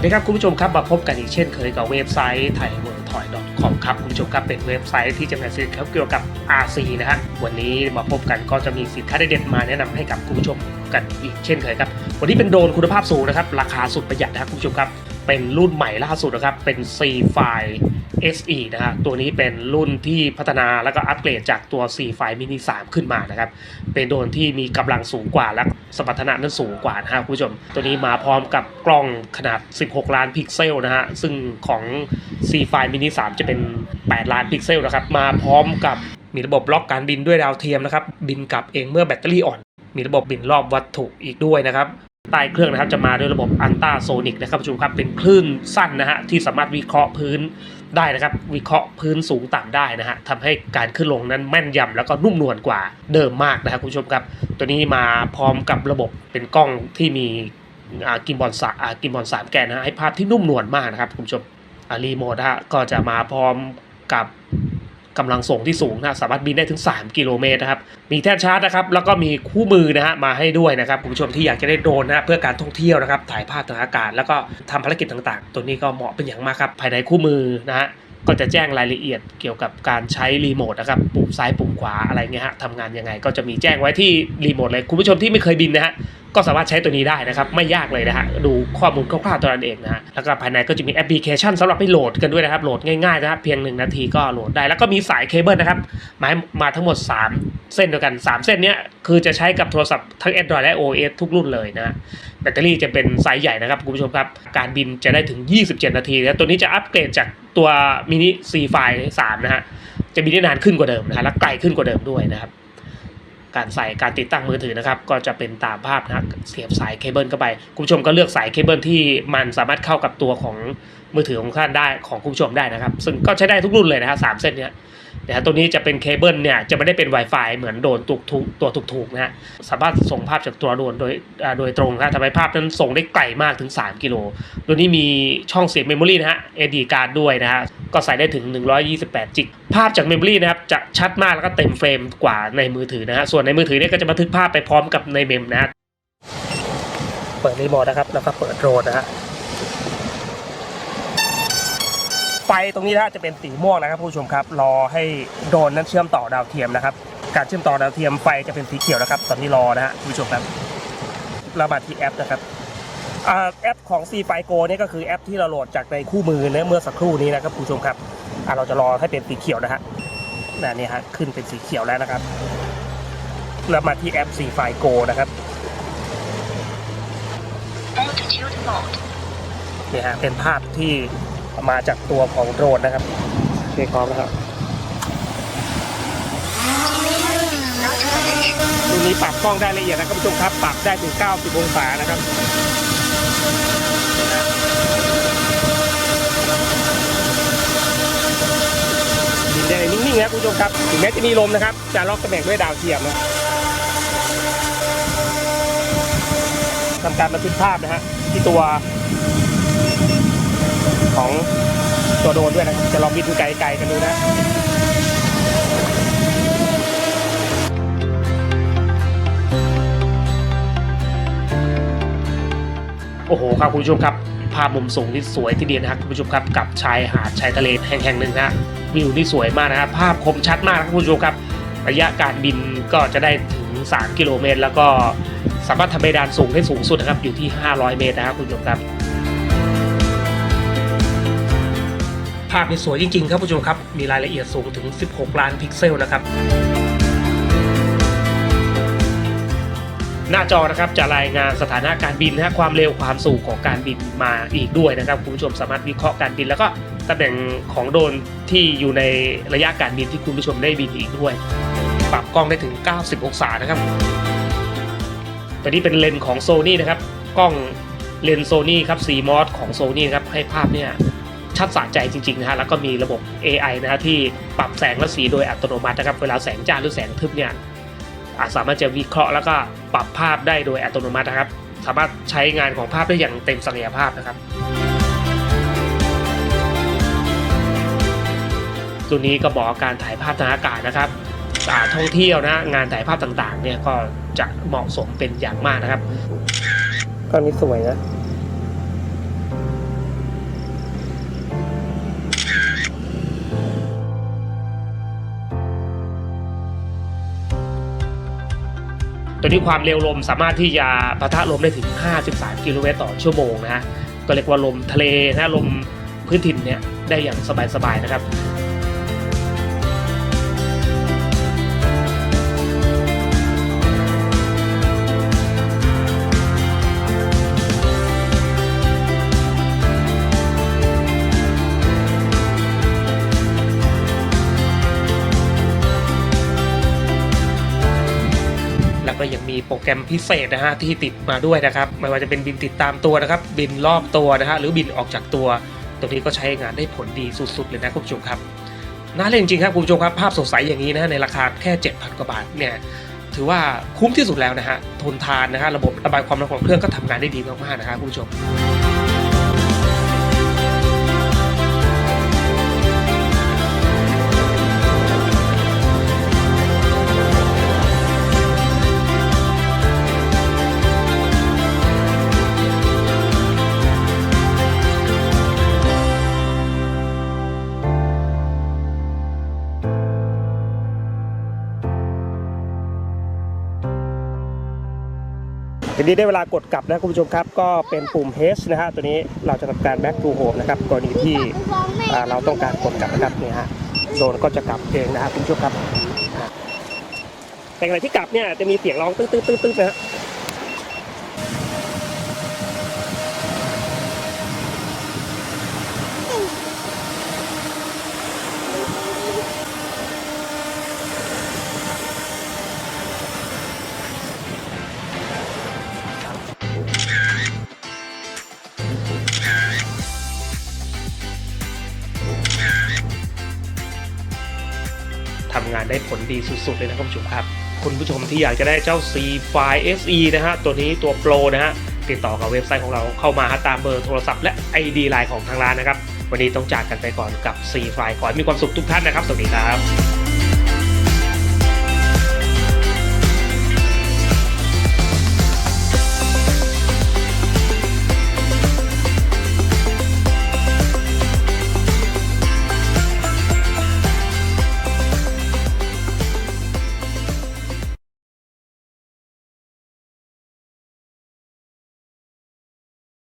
วัสดีครับคุณผู้ชมครับมาพบกันอีกเช่นเคยกับเว็บไซต์ไทยเวิร์ทอย .com ครับคุณผู้ชมครับเป็นเว็บไซต์ที่จำหน่ายสินค้าเกี่ยวกับ RC นะฮะวันนี้มาพบกันก็จะมีสินค้าเด็ดมาแนะนำให้กับคุณผู้ชมกันอีกเช่นเคยครับวันนี้เป็นโดรนคุณภาพสูงนะครับราคาสุดประหยัดนะครับคุณผู้ชมครับเป็นรุ่นใหม่ล่าสุดนะครับเป็น C f i SE นะฮะตัวนี้เป็นรุ่นที่พัฒนาแล้วก็อัปเกรดจากตัว C f i Mini 3ขึ้นมานะครับ เป็นโดรนที่มีกำลังสูงกว่าและสมรรถนะนั้นสูงกว่านะฮะคุณผู้ชม ตัวนี้มาพร้อมกับกล้องขนาด 16 ล้านพิกเซลนะฮะ ซึ่งของ C f i Mini 3จะเป็น 8 ล้านพิกเซลนะครับ มาพร้อมกับมีระบบล็อกการบินด้วยดาวเทียมนะครับ บินกลับเองเมื่อแบตเตอรี่อ่อน มีระบบบินรอบวัตถุอีกด้วยนะครับใต้เครื่องนะครับจะมาด้วยระบบอันต้าโซนิกนะครับผู้ชมครับเป็นคลื่นสั้นนะฮะที่สามารถวิเคราะห์พื้น ได้นะครับ วิเคราะห์พื้นสูงต่ำได้นะฮะทำให้การขึ้นลงนั้นแม่นยำแล้วก็นุ่มนวลกว่าเดิมมากนะครับคุณผู้ชมครับ ตัวนี้มาพร้อมกับระบบเป็นกล้องที่มีกิมบอลสากิมบอลสามแกนนะฮะให้ภาพที่นุ่มนวลมากนะครับคุณผู้ชมรีโมทฮะก็จะมาพร้อมกับ กำลังส่งที่สูงนะสามารถบินได้ถึง 3 กิโลเมตรนะครับมีแท่นชาร์จนะครับแล้วก็มีคู่มือนะฮะมาให้ด้วยนะครับคุณผู้ชมที่อยากจะได้โดรนนะเพื่อการท่องเที่ยวนะครับถ่ายภาพทางอากาศ แล้วก็ทำภารกิจต่างๆ ตัวนี้ก็เหมาะเป็นอย่างมากครับภายในคู่มือนะฮะก็จะแจ้งรายละเอียดเกี่ยวกับการใช้รีโมทนะครับปุ่มซ้ายปุ่มขวาอะไรเงี้ยฮะทำงานยังไงก็จะมีแจ้งไว้ที่รีโมทเลยคุณผู้ชมที่ไม่เคยบินนะฮะ ก็สามารถใช้ตัวนี้ได้นะครับ ไม่ยากเลยนะฮะดูข้อมูลคร่าวๆตัวนั้นเองนะฮะแล้วก็ภายในก็จะมีแอปพลิเคชันสำหรับให้โหลดกันด้วยนะครับโหลดง่ายๆนะครับเพียง 1 นาทีก็โหลดได้ แล้วก็มีสายเคเบิลนะครับมามาทั้งหมด 3 เส้นเดียวกัน 3 เส้นนี้คือจะใช้กับโทรศัพท์ทั้ง Android และ OS ทุกรุ่นเลยนะฮะแบตเตอรี่จะเป็นไซส์ใหญ่นะครับคุณผู้ชมครับ การบินจะได้ถึง 27 นาทีนะตัวนี้จะอัปเกรดจากตัวมินิ C ไฟ3นะฮะจะบินได้นานขึ้นกว่าเดิมนะฮะและไกลขึ้นกว่าเดิมด้วยนะครับ การใส่การติดตั้งมือถือนะครับ ก็จะเป็นตามภาพนะเสียบสายเคเบิลเข้าไป คุณผู้ชมก็เลือกสายเคเบิลที่มันสามารถเข้ากับตัวของมือถือของท่านได้ของคุณผู้ชมได้นะครับ ซึ่งก็ใช้ได้ทุกรุ่นเลยนะครับสามเส้นเนี้ย แต่ตัวนี้จะเป็นเคเบิลเนี่ยจะไม่ได้เป็น Wi-Fi เหมือนโดนตุกทุกตัวถูกๆนะฮะสามารถส่งภาพจากตัวโดรนโดยโดยตรงนะทำให้ภาพนั้นส่งได้ไกลมากถึง 3 กิโลตัวนี้มีช่องเสียบเมมโมรีนะฮะ SD card ด้วยนะฮะก็ใส่ได้ถึง 128 จิกภาพจากเมมโมรีนะครับจะชัดมากแล้วก็เต็มเฟรมกว่าในมือถือนะฮะส่วนในมือถือเนี่ยก็จะบันทึกภาพไปพร้อมกับในเมมนะฮะเปิดรีโมทนะครับแล้วก็เปิดโดรนนะฮะ ไฟตรงนี้นะจะเป็นสีม่วงนะครับผู้ชมครับ รอให้โดนนั้นเชื่อมต่อดาวเทียมนะครับ การเชื่อมต่อดาวเทียมไฟจะเป็นสีเขียวนะครับ ตอนนี้รอนะฮะผู้ชมครับเรามาที่แอปนะครับอแอปของ C f i Go เนี่ก็คือแอปที่เราโหลดจากในคู่มือเนยเมื่อสักครู่นี้นะครับผู้ชมครับเราจะรอให้เป็นสีเขียวนะฮะน,นี่ฮะขึ้นเป็นสีเขียวแล้วนะครับแล้วมาที่แอป C f i Go นะครับนี่ฮะเป็นภาพที่ มาจากตัวของโดรนนะครับเช็คพร้อมนะครับตัวนี้ปรับกล้องได้ละเอียดนะครับผู้ชมครับ ปรับได้ถึง 90 องศานะครับบินได้นิ่งๆนะคุณผู้ชมครับถึงแม้จะมีลมนะครับ จะล็อกตำแหน่งด้วยดาวเทียมนะทำการบันทึกภาพนะฮะที่ตัว ของตัวโดนด้วยนะครับ จะลองบินไกลๆกันดูนะโอ้โหครับคุณผู้ชมครับ ภาพมุมสูงที่สวยที่เดียนะครับคุณผู้ชมครับกับชายหาดชายทะเลแห่งหนึ่งนะฮะวิวนี่สวยมากนะครับภาพคมชัดมากครับคุณผู้ชมครับ ระยะการบินก็จะได้ถึง 3 กิโลเมตร แล้วก็สามารถทำเพดานสูงได้สูงสุดนะครับอยู่ที่ 500 เมตรนะครับคุณผู้ชมครับ ภาพนี่สวยจริงๆครับผู้ชมครับ มีรายละเอียดสูงถึง 16 ล้านพิกเซลนะครับ หน้าจอนะครับจะรายงานสถานะการบินนะฮะความเร็วความสูงของการบินมาอีกด้วยนะครับคุณผู้ชมสามารถวิเคราะห์การบิน แล้วก็ตำแหน่งของโดรนที่อยู่ในระยะการบินที่คุณผู้ชมได้บินอีกด้วย ปรับกล้องได้ถึง 90 องศานะครับตัวนี้เป็นเลนส์ของโซนี่นะครับกล้องเลนส์โซนี่ครับ CMOS ของโซนี่ครับให้ภาพเนี่ย ชัดสะใจจริงๆนะฮะแล้วก็มีระบบ AI นะฮะที่ปรับแสงและสีโดยอัตโนมัตินะครับเวลาแสงจ้าหรือแสงทึบเนี่ยอาจสามารถจะวิเคราะห์แล้วก็ปรับภาพได้โดยอัตโนมัตินะครับ สามารถใช้งานของภาพได้อย่างเต็มศักยภาพนะครับ ตัวนี้ก็บอกการถ่ายภาพทางอากาศนะครับาท่องเที่ยวนะงานถ่ายภาพต่างๆเนี่ยก็จะเหมาะสมเป็นอย่างมากนะครับก็นี้สวยนะ ตัวนี้ความเร็วลมสามารถที่จะปะทะลมได้ถึง 53 กิโลเมตรต่อชั่วโมงนะฮะก็เรียกว่าลมทะเลนะลมพื้นถิ่นเนี่ยได้อย่างสบายๆนะครับ โปรแกรมพิเศษนะฮะที่ติดมาด้วยนะครับ ไม่ว่าจะเป็นบินติดตามตัวนะครับ บินรอบตัวนะฮะหรือบินออกจากตัว ตัวนี้ก็ใช้งานได้ผลดีสุดๆเลยนะคุณผู้ชมครับน่าเล่นจริงครับคุณผู้ชมครับภาพสดใสอย่างนี้นะในราคาแค่ 7,000 กว่าบาทเนี่ยถือว่าคุ้มที่สุดแล้วนะฮะทนทานนะฮะระบบระบายความร้อนของเครื่องก็ทำงานได้ดีมากๆนะครับคุณผู้ชม นี้ได้เวลากดกลับนะคุณผู้ชมครับ ก็เป็นปุ่ม H นะฮะตัวนี้เราจะทำการ back to home นะครับกรณีที่เราต้องการกดกลับนะครับเนี่ยฮะโดนก็จะกลับเองนะครับคุณผู้ชมครับแต่ขณะที่กลับเนี่ยจะมีเสียงร้องตึ๊ดตึ๊ดตึ๊ดตึ๊ดนะฮะำงานได้ผลดีสุดๆเลยนะครับคุณผู้ชมครับ คุณผู้ชมที่อยากจะได้เจ้า C File SE นะฮะตัวนี้ตัวโปรนะฮะติดต่อกับเว็บไซต์ของเราเข้ามาตามเบอร์โทรศัพท์และ ID ไลน์ของทางร้านนะครับ วันนี้ต้องจากกันไปก่อนกับ C File ขอให้มีความสุขทุกท่านนะครับ สวัสดีครับ